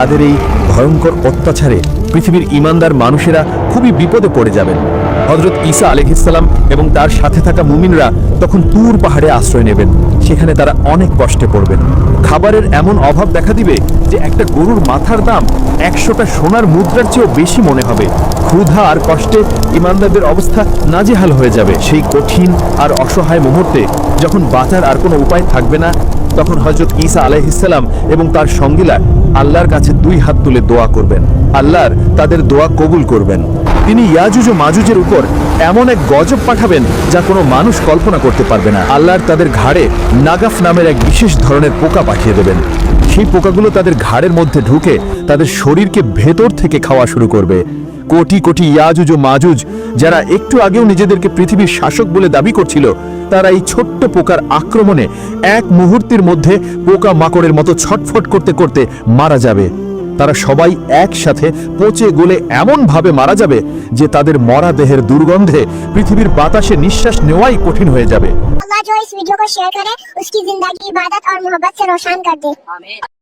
তাদের এই ভয়ঙ্কর অত্যাচারে পৃথিবীর ইমানদার মানুষেরা খুবই বিপদে পড়ে যাবেন। হজরত ঈসা আলহিসাল্লাম এবং তার সাথে থাকা মুমিনরা তখন তুর পাহাড়ে আশ্রয় নেবেন। সেখানে তারা অনেক কষ্টে পড়বেন। খাবারের এমন অভাব দেখা দিবে যে একটা গরুর মাথার দাম একশোটা সোনার মুদ্রার চেয়েও বেশি মনে হবে। ক্ষুধা আর কষ্টে ইমানদারদের অবস্থা নাজেহাল হয়ে যাবে। সেই কঠিন আর অসহায় মুহূর্তে যখন বাঁচার আর কোনো উপায় থাকবে না তখন হজরত ঈসা আলাইহিসসালাম এবং তার সঙ্গীরা আল্লাহর কাছে দুই হাত তুলে দোয়া করবেন। আল্লাহর তাদের দোয়া কবুল করবেন। তিনি ইয়াজুজ ও মাজুজের উপর এমন এক গজব পাঠাবেন যা কোনো মানুষ কল্পনা করতে পারবে না। আল্লাহর তাদের ঘাড়ে নাগাফ নামের এক বিশেষ ধরনের পোকা পাঠিয়ে দেবেন। সেই পোকাগুলো তাদের ঘাড়ের মধ্যে ঢুকে তাদের শরীরকে ভেতর থেকে খাওয়া শুরু করবে। কোটি কোটি ইয়াজুজ ও মাজুজ, যারা একটু আগেও নিজেদেরকে পৃথিবীর শাসক বলে দাবি করছিল তারা এই ছোট্ট পোকার আক্রমণে এক মুহূর্তের মধ্যে পোকা মাকড়ের মতো ছটফট করতে করতে মারা যাবে। তারা সবাই একসাথে পচে গলে এমন ভাবে মারা যাবে যে তাদের মরা দেহের দুর্গন্ধে পৃথিবীর বাতাসে নিঃশ্বাস নেওয়াই কঠিন হয়ে যাবে।